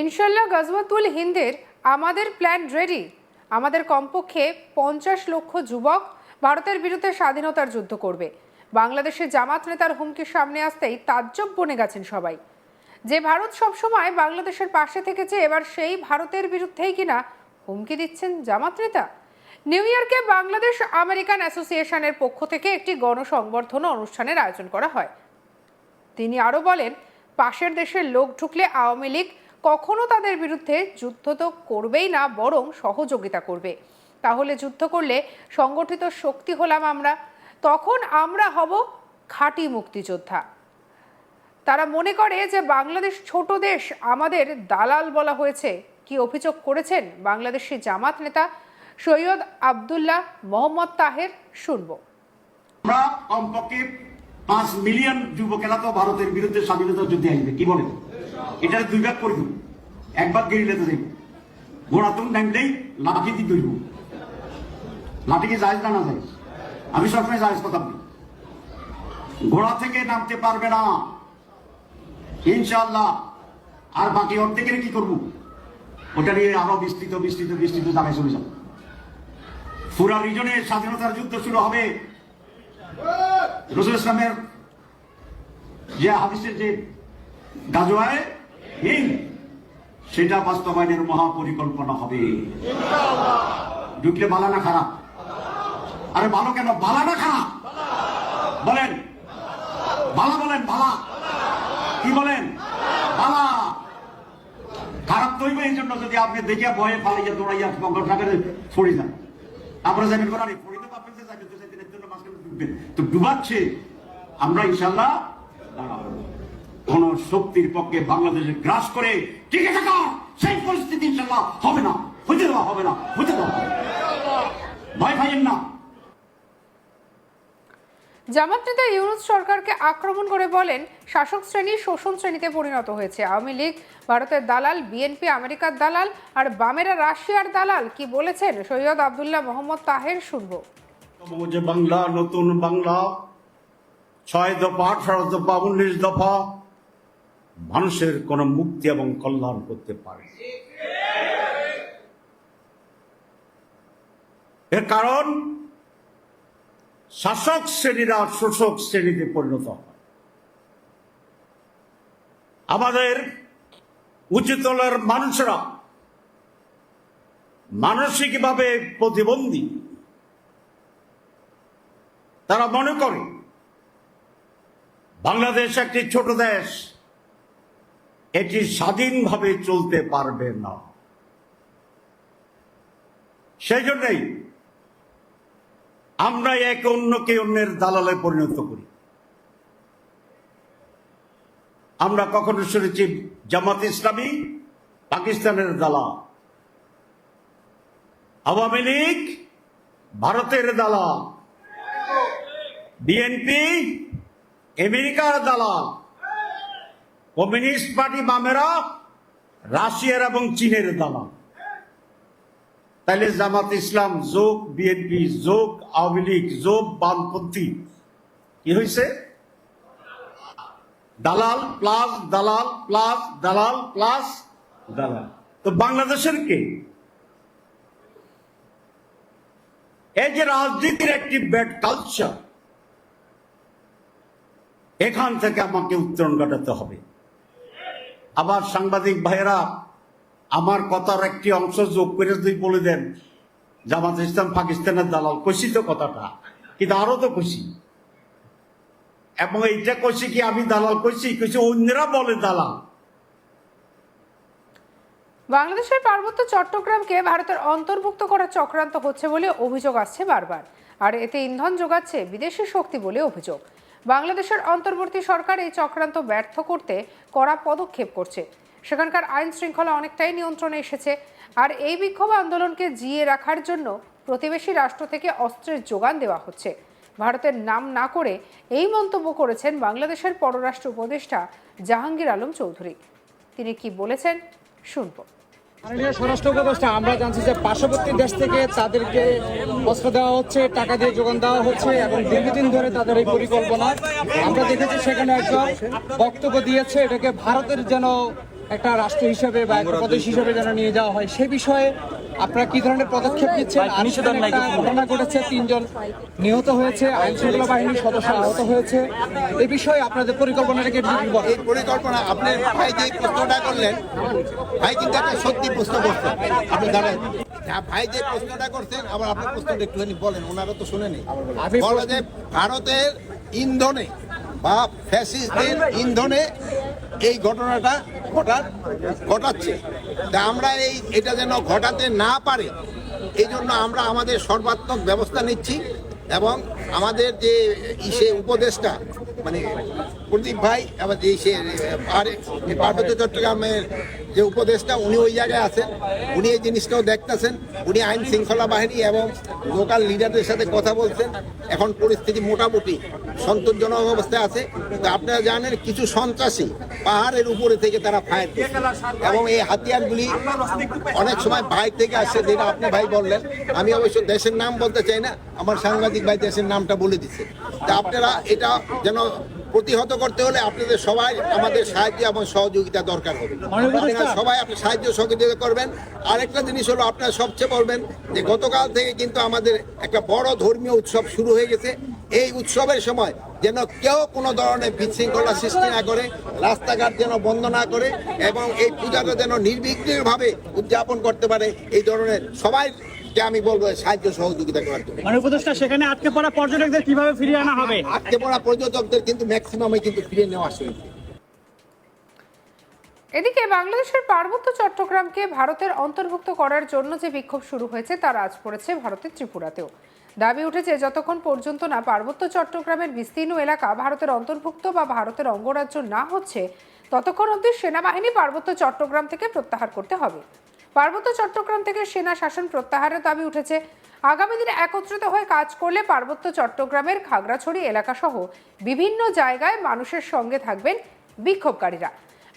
ইনশাল্লাহ গজওয়াতুল হিন্দের আমাদের plan ready আমাদের কমপক্ষে পঞ্চাশ লক্ষ যুবক ভারতের বিরুদ্ধে স্বাধীনতার যুদ্ধ করবে। বাংলাদেশের জামাত নেতার হুমকির সামনে আসতেই তাজ্জব বনে গেছেন সবাই। যে ভারত সবসময় বাংলাদেশের পাশে থেকেছে, এবার সেই ভারতের বিরুদ্ধেই কিনা হুমকি দিচ্ছেন জামাত নেতা? নিউ ইয়র্কে বাংলাদেশ আমেরিকান অ্যাসোসিয়েশনের পক্ষ থেকে একটি গণসংবর্ধনা অনুষ্ঠানের আয়োজন করা হয়। তিনি আরও বলেন, পাশের দেশের লোক ঢুকলে আওয়ামী লীগ কখনো তাদের বিরুদ্ধে যুদ্ধ তো করবেই না, বরং সহযোগিতা করবে। তাহলে যুদ্ধ করলে সংগঠিত শক্তি হলাম আমরা, তখন আমরা হব খাঁটি মুক্তিযোদ্ধা। তারা মনে করে যে বাংলাদেশ ছোট দেশ, আমাদের দালাল বলা হয়েছে। কি অভিযোগ করেছেন বাংলাদেশি জামাত নেতা সৈয়দ আবদুল্লাহ মোহাম্মদ তাহের? শুনব। আমরা কমপক্ষে পাঁচ মিলিয়ন যুবকেরা তো ভারতের বিরুদ্ধে স্বাধীনতা যুদ্ধে আসবে, কি বলে এটা দুই ভাগ করব একবার গেরিলাতে যাইব ঘোড়াতুম ডাইমটাই লাঠি দিয়ে ধরব। লাঠি কি জায়জ না না যায় আমি সবসময় জায়জ কথা বলি। ঘোড়া থেকে নামতে পারবে না। ইনশাল্লাহ আর বাকি অর্ধেকের কি করব? ওটা নিয়ে আরও বিস্তৃত বিস্তৃত বিস্তৃত জায়গায় চলে যাব। পুরা রিজনে স্বাধীনতার যুদ্ধ শুরু হবে। রসুল ইসলামের যে হাদিসের যে গাজোয়ায় হিন সেটা বাস্তবায়নের মহাপরিকল্পনা হবে। ঢুকলে বালা না খারাপ? আরে ভালো কেন? বালা না খারাপ? বলেন। বালা বলেন, বালা। কি বলেন? বালা। খারাপ তৈব এই জন্য যদি আপনি দেখিয়া ভয়ে পালাইয়া দৌড়াইয়া বঙ্গল সাগরে ছড়ে যান। আপনারা যাবেন কোরআন পড়িতে পারবেন যে যাবেন তো সেদিনের জন্য মাঝখানে ডুববেন তো ডুবাচ্ছে। আমরা ইনশাল্লাহ কোন শক্তির পক্ষে বাংলাদেশে গ্রাস করে টিকে থাকা, সেই পরিস্থিতি ইনশাল্লাহ হবে না হতে দেওয়া হবে না হতে দেওয়া ভয় পাইয়েন না। জামাত নেতা ইউনুস সরকারকে আক্রমণ করে বলেন, শাসক শ্রেণি শোষণ শ্রেণীতে পরিণত হয়েছে। আওয়ামী লীগ, ভারতের দালাল, বিএনপি, আমেরিকার দালাল আর বামেরা রাশিয়ার দালাল। কি বলেছেন সৈয়দ আবদুল্লাহ মোহাম্মদ তাহের শুনব। যে বাংলা, নতুন বাংলা। ছয় দফা, আঠারো দফা, উনিশ দফা। মানুষের কোন মুক্তি এবং কল্যাণ করতে পারে। এর কারণ, শাসক শ্রেণীরা শোষক শ্রেণীতে পরিণত হয়। আমাদের উচ্চতলের মানুষরা মানসিকভাবে প্রতিবন্ধী। তারা মনে করে, বাংলাদেশ একটি ছোট দেশ, এটি স্বাধীনভাবে চলতে পারবে না। সেই জন্যই আমরা একে অন্যকে অন্যের দালালে পরিণত করি। আমরা কখনো শুনেছি জামাত ইসলামী পাকিস্তানের দালা আওয়ামী লীগ ভারতের দালাল। বিএনপি আমেরিকার দালাল কমিউনিস্ট পার্টি বামেরা রাশিয়ার এবং চীনের দালাল তাইলে জামাত ইসলাম যোগ বিএনপি যোগ, আওয়ামী লীগ যোগ, বামপন্থী। কি হয়েছে দালাল প্লাস দালাল প্লাস দালাল প্লাস দালাল। তো বাংলাদেশের কে? এই যে রাজনীতির একটি ব্যাড কালচার এখান থেকে আমাকে উত্তরণ ঘটাতে হবে। আবার সাংবাদিক ভাইয়েরা, আমার কথার একটি অংশ যোগ করে যদি বলে দেন, জামাত ইসলাম পাকিস্তানের দালাল কষি তো কথাটা, কিন্তু আরও তো খুশি। এবং এইটা কষি কি আমি দালাল কষি কষি অন্যরা বলে দালাল। বাংলাদেশের পার্বত্য চট্টগ্রামকে ভারতের অন্তর্ভুক্ত করার চক্রান্ত হচ্ছে বলে অভিযোগ আসছে বারবার। আর এতে ইন্ধন যোগাচ্ছে বিদেশি শক্তি বলে অভিযোগ। বাংলাদেশের অন্তর্বর্তী সরকার এই চক্রান্ত ব্যর্থ করতে কড়া পদক্ষেপ করছে। সেখানকার আইন শৃঙ্খলা অনেকটাই নিয়ন্ত্রণে এসেছে। আর এই বিক্ষোভ আন্দোলনকে জিয়ে রাখার জন্য প্রতিবেশী রাষ্ট্র থেকে অস্ত্রের যোগান দেওয়া হচ্ছে। ভারতের নাম না করে এই মন্তব্য করেছেন বাংলাদেশের পররাষ্ট্র উপদেষ্টা জাহাঙ্গীর আলম চৌধুরী। তিনি কি বলেছেন শুনব। স্বরাষ্ট্র উপদেষ্টা, আমরা জানছি যে পার্শ্ববর্তী দেশ থেকে তাদেরকে অস্ত্র দেওয়া হচ্ছে, টাকা দিয়ে যোগান দেওয়া হচ্ছে এবং দীর্ঘদিন ধরে তাদের এই পরিকল্পনা। আমরা দেখেছি সেখানে একজন বক্তব্য দিয়েছে, এটাকে ভারতের যেন একটা রাষ্ট্র হিসাবে বা একটা প্রদেশ হিসাবে যেন নিয়ে যাওয়া হয়, সে বিষয়ে আপনারা কি ধরনের পদক্ষেপ নিচ্ছেন? ঘটনা ঘটেছে তিনজন নিহত হয়েছে আইন শৃঙ্খলা বাহিনীর সদস্য আহত হয়েছে। এই বিষয়ে আপনাদের যদি বলেন। এই পরিকল্পনা আপনার ভাই যে প্রশ্নটা করলেন ভাই কিন্তু একটা সত্যি প্রশ্ন করছেন আপনি জানেন যা ভাই যে প্রশ্নটা করছেন আবার আপনার প্রশ্নটা একটুখানি বলেন ওনারা তো শুনেনি। আমি বলো যে ভারতের ইন্ধনে বা ফ্যাসিস্টদের ইন্ধনে এই ঘটনাটা ঘটার ঘটাচ্ছে। তা আমরা এই, এটা যেন ঘটাতে না পারে এই জন্য আমরা আমাদের সর্বাত্মক ব্যবস্থা নিচ্ছি এবং আমাদের যে ইসে উপদেশটা মানে প্রদীপ ভাই, আবার যে সে পার্বত্য চট্টগ্রামের যে উপদেশটা উনি ওই জায়গায় আছেন, উনি এই জিনিসটাও দেখতেছেন, উনি আইন শৃঙ্খলা বাহিনী এবং লোকাল লিডারদের সাথে কথা বলছেন। এখন পরিস্থিতি মোটামুটি সন্তোষজনক অবস্থায় আছে। তো আপনারা জানেন, কিছু সন্ত্রাসী পাহাড়ের উপরে থেকে তারা ফায়ার করছে। এবং এই হাতিয়ারগুলি অনেক সময় বাইরে থেকে আসছে যেটা আপনি ভাই বললেন। আমি অবশ্য দেশের নাম বলতে চাই না, আমার সাংবাদিক ভাই দেশের নামটা বলে দিচ্ছে। তা আপনারা এটা যেন প্রতিহত করতে হলে আপনাদের সবাই আমাদের সাহায্য এবং সহযোগিতা দরকার হবে। আপনারা সবাই আপনি সাহায্য সহযোগিতা করবেন। আরেকটা জিনিস হলো আপনারা সবচেয়ে বলবেন যে গতকাল থেকে কিন্তু আমাদের একটা বড় ধর্মীয় উৎসব শুরু হয়ে গেছে। এই উৎসবের সময় যেন কেউ কোনো ধরনের বিশৃঙ্খলা সৃষ্টি না করে রাস্তাঘাট যেন বন্ধ না করে এবং এই পূজাটা যেন নির্বিঘ্নভাবে উদযাপন করতে পারে এই ধরনের সবাইকে আমি বলব সাহায্য সহযোগিতা করার জন্য। মানে উপদেষ্টা সেখানে আটকে পড়া পর্যটকদের কীভাবে ফিরিয়ে আনা হবে? আটকে পড়া পর্যটকদের কিন্তু ম্যাক্সিমামে কিন্তু ফিরে নেওয়া শুরু এদিকে বাংলাদেশের পার্বত্য চট্টগ্রামকে ভারতের অন্তর্ভুক্ত করার জন্য যে বিক্ষোভ শুরু হয়েছে তার আজ পড়েছে ভারতের ত্রিপুরাতেও। দাবি উঠেছে যতক্ষণ পর্যন্ত না পার্বত্য চট্টগ্রামের বিস্তীর্ণ এলাকা ভারতের অন্তর্ভুক্ত বা ভারতের অঙ্গরাজ্য না হচ্ছে ততক্ষণ অবধি সেনাবাহিনী পার্বত্য চট্টগ্রাম থেকে প্রত্যাহার করতে হবে। পার্বত্য চট্টগ্রাম থেকে সেনা শাসন প্রত্যাহারের দাবি উঠেছে আগামী দিনে একত্রিত হয়ে কাজ করলে পার্বত্য চট্টগ্রামের খাগড়াছড়ি এলাকাসহ বিভিন্ন জায়গায় মানুষের সঙ্গে থাকবেন বিক্ষোভকারীরা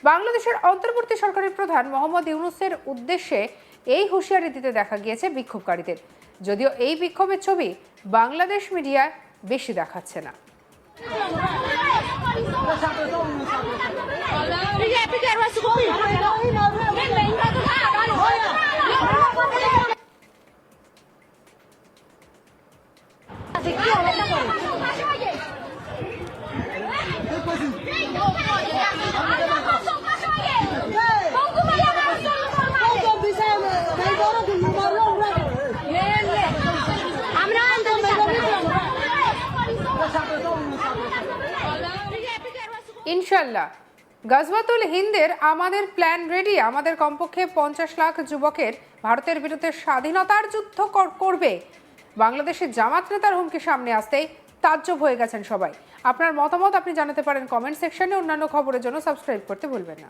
বাংলাদেশের অন্তর্বর্তী সরকারের প্রধান মোহাম্মদ ইউনুসের উদ্দেশ্যে এই হুঁশিয়ারি দিতে দেখা গিয়েছে বিক্ষোভকারীদের যদিও এই বিক্ষোভের ছবি বাংলাদেশ মিডিয়া বেশি দেখাচ্ছে না ইনশাল্লাহ গজবাতুল হিন্দের আমাদের প্ল্যান রেডি। আমাদের কমপক্ষে পঞ্চাশ লাখ যুবকের ভারতের বিরুদ্ধে স্বাধীনতার যুদ্ধ কর- করবে। বাংলাদেশের জামাত নেতার হুমকি সামনে আসতেই তাজ্জব হয়ে গেছেন সবাই। আপনার মতামত আপনি জানাতে পারেন কমেন্ট সেকশনে। অন্যান্য খবরের জন্য সাবস্ক্রাইব করতে ভুলবেন না।